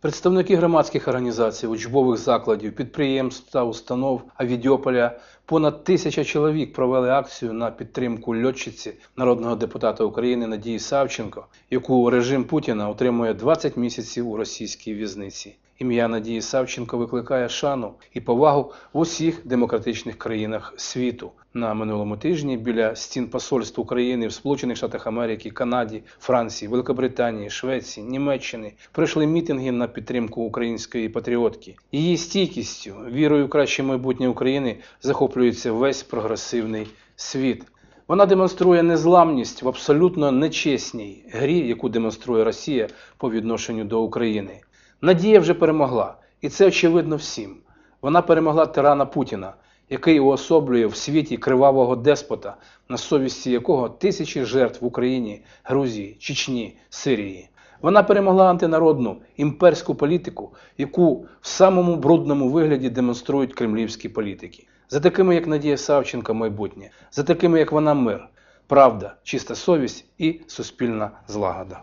Представники громадських організацій, учбових закладів, підприємств та установ Авідіополя понад тисяча чоловік провели акцію на підтримку льотчиці народного депутата України Надії Савченко, яку режим Путіна отримує 20 місяців у російській в'язниці. Ім'я Надії Савченко викликає шану і повагу в усіх демократичних країнах світу. На минулому тижні біля стін посольств України в Сполучених Штатах Америки, Канаді, Франції, Великобританії, Швеції, Німеччини пройшли мітинги на підтримку української патріотки. Її стійкістю, вірою в краще майбутнє України захоплюється весь прогресивний світ. Вона демонструє незламність в абсолютно нечесній грі, яку демонструє Росія по відношенню до України. Надія вже перемогла, і це очевидно всім. Вона перемогла тирана Путіна, який уособлює в світі кривавого деспота, на совісті якого тисячі жертв в Україні, Грузії, Чечні, Сирії. Вона перемогла антинародну імперську політику, яку в самому брудному вигляді демонструють кремлівські політики. За такими, як Надія Савченко, майбутнє, за такими, як вона, мир, правда, чиста совість і суспільна злагода.